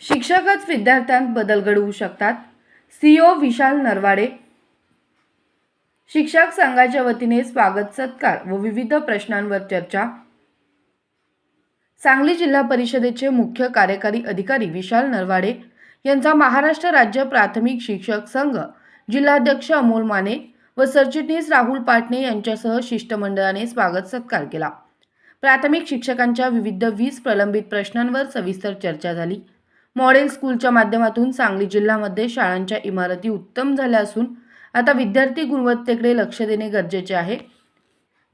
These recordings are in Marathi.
शिक्षकच विद्यार्थ्यांत बदल घडवू शकतात. सीओ विशाल नरवाडे. शिक्षक संघाच्या वतीने स्वागत सत्कार व विविध प्रश्नांवर चर्चा. सांगली जिल्हा परिषदेचे मुख्य कार्यकारी अधिकारी विशाल नरवाडे यांचा महाराष्ट्र राज्य प्राथमिक शिक्षक संघ जिल्हाध्यक्ष अमोल माने व सरचिटणीस राहुल पाटणे यांच्यासह शिष्टमंडळाने स्वागत सत्कार केला. प्राथमिक शिक्षकांच्या विविध वीस प्रलंबित प्रश्नांवर सविस्तर चर्चा झाली. मॉडेल स्कूलच्या माध्यमातून सांगली जिल्ह्यामध्ये शाळांच्या इमारती उत्तम झाल्या असून आता विद्यार्थी गुणवत्तेकडे लक्ष देणे गरजेचे आहे.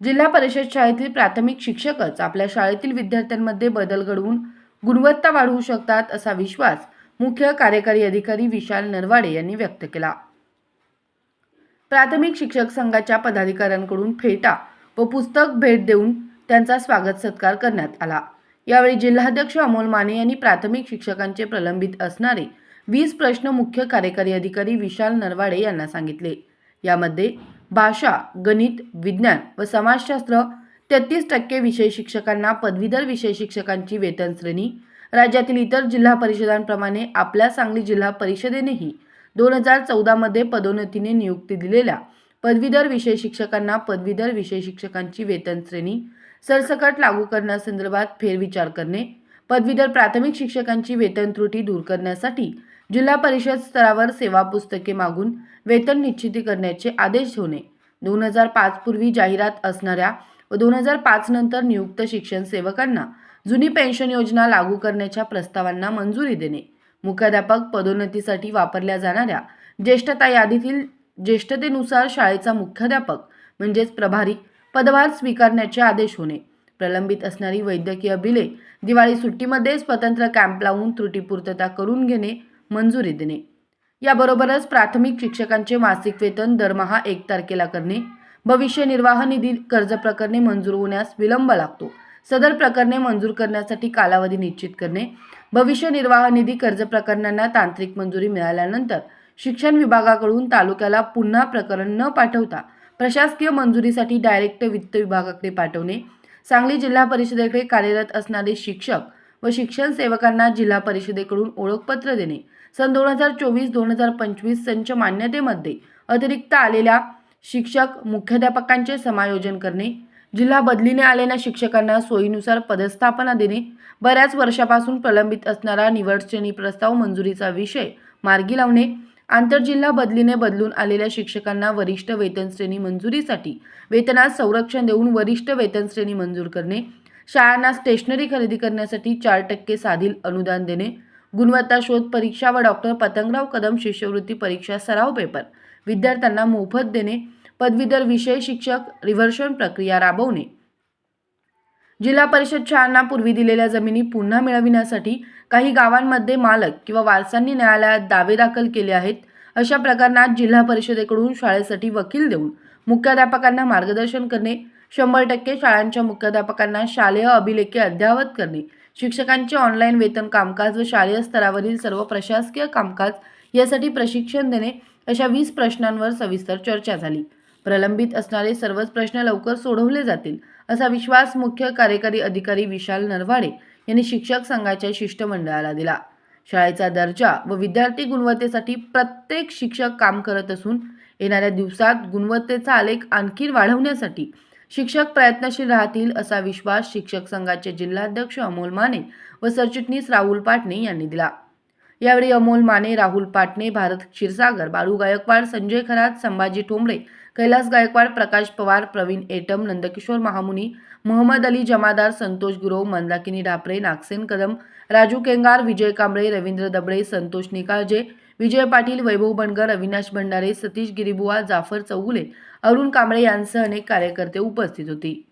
जिल्हा परिषद शाळेतील प्राथमिक शिक्षकच आपल्या शाळेतील विद्यार्थ्यांमध्ये बदल घडवून गुणवत्ता वाढवू शकतात असा विश्वास मुख्य कार्यकारी अधिकारी विशाल नरवाडे यांनी व्यक्त केला. प्राथमिक शिक्षक संघाच्या पदाधिकाऱ्यांकडून फेटा व पुस्तक भेट देऊन त्यांचा स्वागत सत्कार करण्यात आला. यावेळी जिल्हाध्यक्ष अमोल माने यांनी प्राथमिक शिक्षकांचे प्रलंबित असणारे वीस प्रश्न मुख्य कार्यकारी अधिकारी विशाल नरवाडे यांना सांगितले. यामध्ये भाषा गणित विज्ञान व समाजशास्त्र तेहतीस टक्के विषय शिक्षकांना पदवीधर विषय शिक्षकांची वेतन श्रेणी राज्यातील इतर जिल्हा परिषदांप्रमाणे आपल्या सांगली जिल्हा परिषदेनेही दोन हजार चौदामध्ये पदोन्नतीने नियुक्ती दिलेल्या पदवीधर विषय शिक्षकांना पदवीधर विषय शिक्षकांची वेतन श्रेणी सरसकट लागू करण्यासंदर्भात फेरविचार करणे पदवीधर प्राथमिक शिक्षकांची वेतन त्रुटी दूर करण्यासाठी जिल्हा परिषद स्तरावर सेवा पुस्तके मागून वेतन निश्चिती करण्याचे आदेश ठेवणे दोन हजार पाच पूर्वी जाहिरात असणाऱ्या व दोन हजार पाच नंतर नियुक्त शिक्षण सेवकांना जुनी पेन्शन योजना लागू करण्याच्या प्रस्तावांना मंजुरी देणे मुख्याध्यापक पदोन्नतीसाठी वापरल्या जाणाऱ्या ज्येष्ठता यादीतील ज्येष्ठतेनुसार शाळेचा मुख्याध्यापक म्हणजेच प्रभारी पदभार स्वीकारण्याचे आदेश होणे. प्रलंबित असणारी वैद्यकीय बिले दिवाळी सुट्टीमध्ये स्वतंत्र कॅम्प लावून त्रुटीपूर्तता करून घेणे मंजुरी देणे. याबरोबरच प्राथमिक शिक्षकांचे मासिक वेतन दरमहा एक तारखेला करणे भविष्य निर्वाह निधी कर्ज प्रकरणे मंजूर होण्यास विलंब लागतो. सदर प्रकरणे मंजूर करण्यासाठी कालावधी निश्चित करणे भविष्य निर्वाह निधी कर्ज प्रकरणांना तांत्रिक मंजुरी मिळाल्यानंतर शिक्षण विभागाकडून तालुक्याला पुन्हा प्रकरण न पाठवता प्रशासकीय मंजुरीसाठी डायरेक्ट वित्त विभागाकडे पाठवणे सांगली जिल्हा परिषदेकडे कार्यरत असणारे शिक्षक व शिक्षण सेवकांना जिल्हा परिषदेकडून ओळखपत्र देणे. सन दोन हजार चोवीस दोन हजार पंचवीस संच मान्यतेमध्ये अतिरिक्त आलेल्या शिक्षक मुख्याध्यापकांचे समायोजन करणे जिल्हा बदलीने आलेल्या शिक्षकांना सोयीनुसार पदस्थापना देणे बऱ्याच वर्षापासून प्रलंबित असणारा निवडश्रेणी प्रस्ताव मंजुरीचा विषय मार्गी लावणे आंतरजिल्हा बदलीने बदलून आलेल्या शिक्षकांना वरिष्ठ वेतन श्रेणी मंजुरीसाठी वेतनात संरक्षण देऊन वरिष्ठ वेतन श्रेणी मंजूर करणे शाळांना स्टेशनरी खरेदी करण्यासाठी चार टक्के साधील अनुदान देणे गुणवत्ता शोध परीक्षा व डॉक्टर पतंगराव कदम शिष्यवृत्ती परीक्षा सराव पेपर विद्यार्थ्यांना मोफत देणे पदवीधर विषय शिक्षक रिव्हर्शन प्रक्रिया राबवणे. जिल्हा परिषद शाळांना पूर्वी दिलेल्या जमिनी पुन्हा मिळविण्यासाठी काही गावांमध्ये मालक किंवा वारसांनी न्यायालयात दावे दाखल केले आहेत. अशा प्रकरणात जिल्हा परिषदेकडून शाळेसाठी वकील देऊन मुख्याध्यापकांना मार्गदर्शन करणे शंभर टक्के शाळांच्या मुख्याध्यापकांना शालेय अभिलेखे अद्ययावत करणे शिक्षकांचे ऑनलाईन वेतन कामकाज व शालेय स्तरावरील सर्व प्रशासकीय कामकाज यासाठी प्रशिक्षण देणे अशा वीस प्रश्नांवर सविस्तर चर्चा झाली. प्रलंबित असणारे सर्वच प्रश्न लवकर सोडवले जातील. असा विश्वास मुख्य कार्यकारी अधिकारी विशाल नरवाडे यांनी शिक्षक संघाच्या शिष्टमंडळाला दिला. शाळेचा दर्जा व विद्यार्थी गुणवत्तेसाठी प्रत्येक शिक्षक काम करत असून येणाऱ्या दिवसात गुणवत्तेचा आलेख आणखी वाढवण्यासाठी शिक्षक प्रयत्नशील राहतील असा विश्वास शिक्षक संघाचे जिल्हाध्यक्ष अमोल माने व सरचिटणीस राहुल पाटणे यांनी दिला. यावेळी अमोल माने राहुल पाटणे भारत क्षीरसागर बाळू गायकवाड संजय खरात संभाजी ठोंबरे कैलास गायकवाड प्रकाश पवार प्रवीण एटम नंदकिशोर महामुनी मोहम्मद अली जमादार संतोष गुरव मंदाकिनी ढापरे नागसेन कदम राजू केंगार विजय कांबळे रवींद्र दबळे संतोष निकाळजे विजय पाटील वैभव बनगर अविनाश भंडारे सतीश गिरीबुवा जाफर चौगुले अरुण कांबळे यांसह अनेक कार्यकर्ते उपस्थित होती.